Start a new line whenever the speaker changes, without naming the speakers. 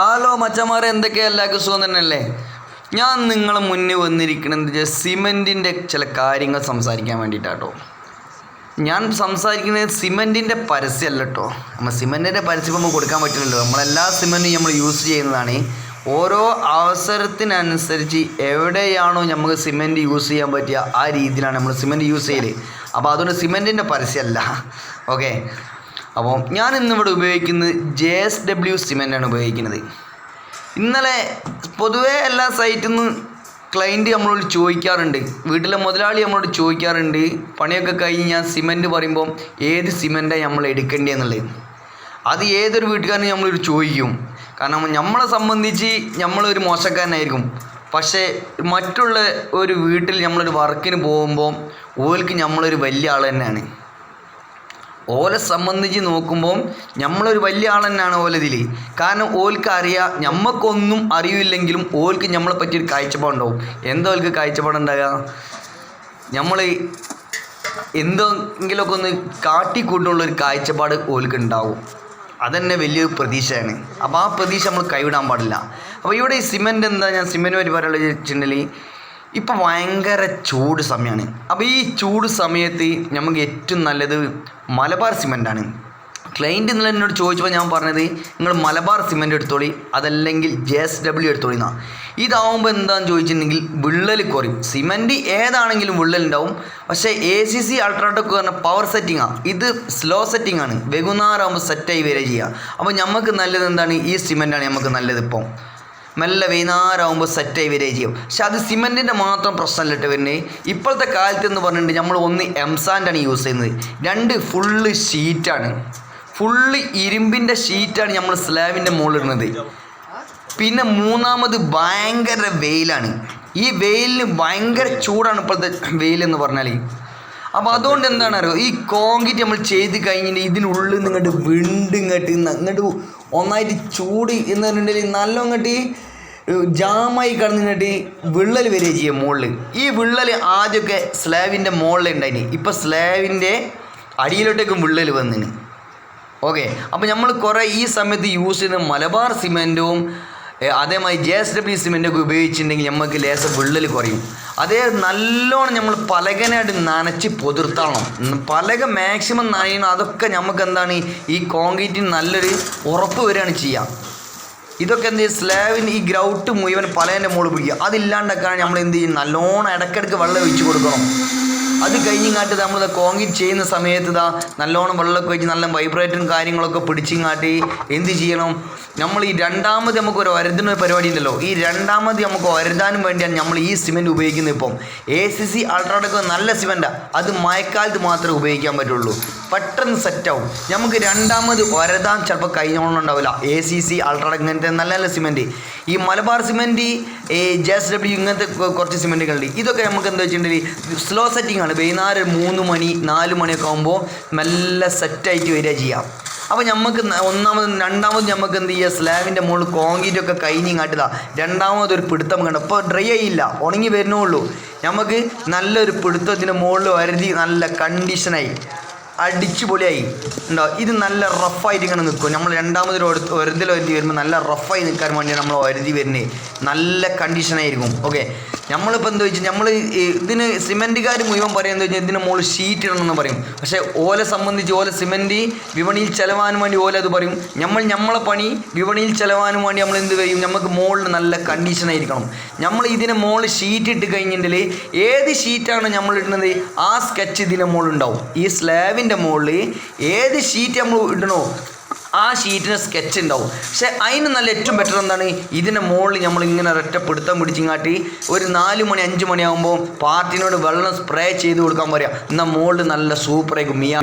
Hello മച്ചന്മാരെ എന്തൊക്കെയാ? എല്ലാവർക്കും സുഖം തന്നെയല്ലേ? ഞാൻ നിങ്ങളെ മുന്നിൽ വന്നിരിക്കുന്നത് സിമെന്റിന്റെ ചില കാര്യങ്ങൾ സംസാരിക്കാൻ വേണ്ടിയിട്ടാട്ടോ. ഞാൻ സംസാരിക്കുന്നത് സിമെന്റിന്റെ പരസ്യമല്ല കേട്ടോ നമ്മൾ സിമെന്റിന്റെ പരസ്യം നമുക്ക് കൊടുക്കാൻ പറ്റില്ലല്ലോ. നമ്മളെല്ലാ സിമെന്റും നമ്മൾ യൂസ് ചെയ്യുന്നതാണ്. ഓരോ അവസരത്തിനനുസരിച്ച് എവിടെയാണോ നമുക്ക് സിമെന്റ് യൂസ് ചെയ്യാൻ പറ്റുക ആ രീതിയിലാണ് നമ്മൾ സിമെന്റ് യൂസ് ചെയ്യൽ. അപ്പോൾ അതുകൊണ്ട് സിമെന്റിന്റെ പരസ്യമല്ല. ഓക്കെ അപ്പോൾ ഞാൻ ഇന്നിവിടെ ഉപയോഗിക്കുന്നത് ജെ എസ് ഡബ്ല്യു സിമെന്റാണ് ഉപയോഗിക്കുന്നത്. ഇന്നലെ പൊതുവേ എല്ലാ സൈറ്റിൽ നിന്ന് ക്ലയന്റ് നമ്മളോട് ചോദിക്കാറുണ്ട്. വീട്ടിലെ മുതലാളി നമ്മളോട് ചോദിക്കാറുണ്ട്. പണിയൊക്കെ കഴിഞ്ഞ് ഞാൻ സിമെന്റ് പറയുമ്പോൾ ഏത് സിമെന്റാണ് നമ്മൾ എടുക്കേണ്ടതെന്നുള്ളത് അത് ഏതൊരു വീട്ടുകാരനും നമ്മളൊരു ചോദിക്കും. കാരണം നമ്മളെ സംബന്ധിച്ച് നമ്മളൊരു മോശക്കാരനായിരിക്കും. പക്ഷേ മറ്റുള്ള ഒരു വീട്ടിൽ നമ്മളൊരു വർക്കിന് പോകുമ്പോൾ ഓൽക്ക് നമ്മളൊരു വലിയ ആൾ തന്നെയാണ്. ഓലെ സംബന്ധിച്ച് നോക്കുമ്പോൾ നമ്മളൊരു വലിയ ആൾ തന്നെയാണ് ഓലതിൽ കാരണം ഓൽക്ക് അറിയാം നമ്മൾക്കൊന്നും അറിയില്ലെങ്കിലും ഓൽക്ക് നമ്മളെ പറ്റിയൊരു കാഴ്ചപ്പാടുണ്ടാവും. എന്താ ഓൽക്ക് കാഴ്ചപ്പാടുണ്ടാകുക നമ്മൾ എന്തെങ്കിലുമൊക്കെ ഒന്ന് കാട്ടിക്കൂട്ടുള്ള ഒരു കാഴ്ചപ്പാട് ഓൽക്ക് ഉണ്ടാവും. അതന്നെ വലിയൊരു പ്രതീക്ഷയാണ്. അപ്പോൾ ആ പ്രതീക്ഷ നമ്മൾ കൈവിടാൻ പാടില്ല. അപ്പോൾ ഇവിടെ ഈ സിമെന്റ് എന്താ ഞാൻ സിമെന്റ് പറ്റി വെച്ചിട്ടുണ്ടെങ്കിൽ ഇപ്പം ഭയങ്കര ചൂട് സമയമാണ്. അപ്പോൾ ഈ ചൂട് സമയത്ത് നമുക്ക് ഏറ്റവും നല്ലത് മലബാർ സിമെന്റാണ് ക്ലൈന്റ് ഇന്നലെ എന്നോട് ചോദിച്ചപ്പോൾ ഞാൻ പറഞ്ഞത് നിങ്ങൾ മലബാർ സിമെന്റ് എടുത്തോളി അതല്ലെങ്കിൽ ജെ എസ് ഡബ്ല്യു എടുത്തോളി എന്നാ. ഇതാവുമ്പോൾ എന്താണെന്ന് ചോദിച്ചിട്ടുണ്ടെങ്കിൽ വിള്ളൽ കുറയും. സിമെന്റ് ഏതാണെങ്കിലും വിള്ളൽ ഉണ്ടാവും. പക്ഷേ എ സി സി അൾട്രാടെക് പറഞ്ഞ പവർ സെറ്റിംഗാണ് ഇത് സ്ലോ സെറ്റിംഗ് ആണ്. വൈകുന്നേരമാകുമ്പോൾ സെറ്റായി വരെ ചെയ്യുക അപ്പോൾ നമുക്ക് നല്ലത് എന്താണ്? ഈ സിമെന്റാണ് നമുക്ക് നല്ലത് ഇപ്പം. മെല്ലെ വൈകുന്നേരമാകുമ്പോൾ സെറ്റായി വരികയും ചെയ്യും. പക്ഷെ അത് സിമെന്റിന്റെ മാത്രം പ്രശ്നമല്ലിട്ട് വരുന്നത് ഇപ്പോഴത്തെ കാലത്ത് എന്ന് പറഞ്ഞിട്ടുണ്ടെങ്കിൽ നമ്മൾ ഒന്ന് എംസാൻഡാണ് യൂസ് ചെയ്യുന്നത്. രണ്ട് ഫുള്ള് ഷീറ്റാണ് ഫുള്ള് ഇരുമ്പിന്റെ ഷീറ്റാണ് നമ്മൾ സ്ലാബിന്റെ മുകളിലിടുന്നത്. പിന്നെ മൂന്നാമത് ഭയങ്കര വെയിലാണ്. ഈ വെയിലിന് ഭയങ്കര ചൂടാണ് ഇപ്പോഴത്തെ വെയിലെന്ന് പറഞ്ഞാൽ അപ്പോൾ അതുകൊണ്ട് എന്താണ് അറിയോ? ഈ കോൺക്രീറ്റ് നമ്മൾ ചെയ്ത് കഴിഞ്ഞിട്ട് ഇതിനുള്ളിൽ നിങ്ങോട്ട് വിണ്ട് ഇങ്ങോട്ട് ഇങ്ങോട്ട് ഒന്നായിട്ട് ചൂട് എന്ന് പറഞ്ഞിട്ടുണ്ടെങ്കിൽ നല്ല ഇങ്ങോട്ട് ജാമായി കടന്നിട്ട് വിള്ളൽ വരിക ചെയ്യും മുകളിൽ ഈ വിള്ളൽ ആദ്യമൊക്കെ സ്ലാബിന്റെ മുകളിൽ ഉണ്ടായിന്. ഇപ്പോൾ സ്ലാബിന്റെ അടിയിലോട്ടേക്കും വിള്ളൽ വന്നിന്. ഓക്കെ. അപ്പോൾ നമ്മൾ കുറേ ഈ സമയത്ത് യൂസ് ചെയ്യുന്ന മലബാർ സിമെന്റും അതേമാതിരി ജെ എസ് ഡബ്ല്യു സിമെന്റൊക്കെ ഉപയോഗിച്ചിട്ടുണ്ടെങ്കിൽ നമുക്ക് ലേസ വിള്ളൽ കുറയും. അതേ നല്ലോണം നമ്മൾ പലകനായിട്ട് നനച്ച് പൊതിർത്തണം പലക മാക്സിമം നനയണം. അതൊക്കെ നമുക്ക് എന്താണ്? ഈ കോൺക്രീറ്റിന് നല്ലൊരു ഉറപ്പ് വരികയാണ് ചെയ്യുക ഇതൊക്കെ എന്ത് ചെയ്യും? സ്ലാവിന് ഈ ഗ്രൗട്ട് മുഴുവൻ പലേന്റെ മുകളിൽ പിടിക്കുക. അതില്ലാണ്ടൊക്കെയാണ് നമ്മൾ എന്ത് ചെയ്യും? നല്ലോണം ഇടയ്ക്കിടയ്ക്ക് വെള്ളം ഒഴിച്ച് കൊടുക്കണം. അത് കഴിഞ്ഞിങ്ങാട്ട് നമ്മൾ കോങ്ങി ചെയ്യുന്ന സമയത്ത് ഇതാ നല്ലോണം വെള്ളമൊക്കെ വെച്ച് നല്ല വൈബ്രേറ്റും കാര്യങ്ങളൊക്കെ പിടിച്ചിങ്ങാട്ടി എന്ത് ചെയ്യണം? നമ്മൾ ഈ രണ്ടാമത് നമുക്ക് ഒരു ഒരതുന്ന പരിപാടി ഉണ്ടല്ലോ. ഈ രണ്ടാമത് നമുക്ക് ഒരതാനും വേണ്ടിയാണ് നമ്മൾ ഈ സിമെന്റ് ഉപയോഗിക്കുന്നത് ഇപ്പം. എ സി സി അൾട്രാടെക് നല്ല സിമെന്റാണ് അത് മഴക്കാലത്ത് മാത്രമേ ഉപയോഗിക്കാൻ പറ്റുള്ളൂ. പെട്ടെന്ന് സെറ്റാവും നമുക്ക് രണ്ടാമത് ഒരതാൻ ചിലപ്പോൾ കഴിഞ്ഞോളം ഉണ്ടാവില്ല. എ സി സി അൾട്രാടെക് ഇങ്ങനത്തെ നല്ല നല്ല സിമെന്റ് ഈ മലബാർ സിമെന്റ് ഈ ജെ എസ് ഡബ്ല്യു ഇങ്ങനത്തെ കുറച്ച് സിമെന്റുകളുണ്ട് ഇതൊക്കെ നമുക്ക് എന്താ വെച്ചിട്ടുണ്ടെങ്കിൽ സ്ലോ സെറ്റിംഗ് ആണ്. വൈകുന്നേരം മൂന്ന് മണി നാല് മണിയൊക്കെ ആകുമ്പോൾ നല്ല സെറ്റായിട്ട് വരിക ചെയ്യാം. അപ്പോൾ നമുക്ക് ഒന്നാമത് രണ്ടാമത് നമുക്ക് എന്ത് ചെയ്യുക സ്ലാബിന്റെ മുകളിൽ കോൺക്രീറ്റ് ഒക്കെ കഴിഞ്ഞ് കാട്ടുക രണ്ടാമത് ഒരു പിടുത്തം കണ്ടു. അപ്പോൾ ഡ്രൈ ആയില്ല. ഉണങ്ങി വരുന്നുള്ളൂ നമുക്ക് നല്ലൊരു പിടുത്തത്തിന്റെ മുകളിൽ വരുതി നല്ല കണ്ടീഷനായി അടിച്ചു പൊളിയായി ഉണ്ടോ ഇത് നല്ല റഫായിട്ട് ഇങ്ങനെ നിൽക്കും നമ്മൾ രണ്ടാമതൊരു ഒരുതിൽ ഒരുതി വരുമ്പോൾ നല്ല റഫായി നിൽക്കാൻ വേണ്ടിയാണ് നമ്മൾ ഒരുതി വരുന്നത് നല്ല കണ്ടീഷനായിരിക്കും ഓക്കെ നമ്മളിപ്പോൾ എന്താ വെച്ചാൽ നമ്മൾ ഇതിന് സിമെന്റുകാർ മുഴുവൻ പറയുന്നത് വെച്ചാൽ ഇതിന് മുകളിൽ ഷീറ്റ് ഇടണമെന്ന് പറയും. പക്ഷേ ഓലെ സംബന്ധിച്ച് ഓല സിമെന്റ് വിപണിയിൽ ചെലവാൻ വേണ്ടി ഓല അത് പറയും. നമ്മൾ നമ്മളെ പണി വിപണിയിൽ ചെലവാനും വേണ്ടി നമ്മൾ എന്ത് ചെയ്യും? നമുക്ക് മുകളിൽ നല്ല കണ്ടീഷനായിരിക്കണം നമ്മൾ ഇതിന് മുകളിൽ ഷീറ്റ് ഇട്ട് കഴിഞ്ഞിട്ടുണ്ടെങ്കിൽ ഏത് ഷീറ്റാണ് നമ്മൾ ഇടുന്നത്? ആ സ്കെച്ച് ഇതിന്റെ മുകളിൽ ഉണ്ടാവും. ഈ സ്ലാബിന്റെ മുകളിൽ ഏത് ഷീറ്റ് നമ്മൾ ഇടണോ ആ ഷീറ്റിന് സ്കെച്ച് ഉണ്ടാവും. പക്ഷെ അതിന് നല്ല ഏറ്റവും ബെറ്റർ എന്താണ്? ഇതിന്റെ മുകളിൽ നമ്മൾ ഇങ്ങനെ ഒരൊറ്റ പിടുത്തം പിടിച്ചിങ്ങാട്ടി ഒരു നാല് മണി അഞ്ച് മണിയാകുമ്പോൾ പാർട്ടിനോട് വെള്ളം സ്പ്രേ ചെയ്ത് കൊടുക്കാൻ പറയാം. എന്നാൽ മുകളിൽ നല്ല സൂപ്പറായിരിക്കും മിയ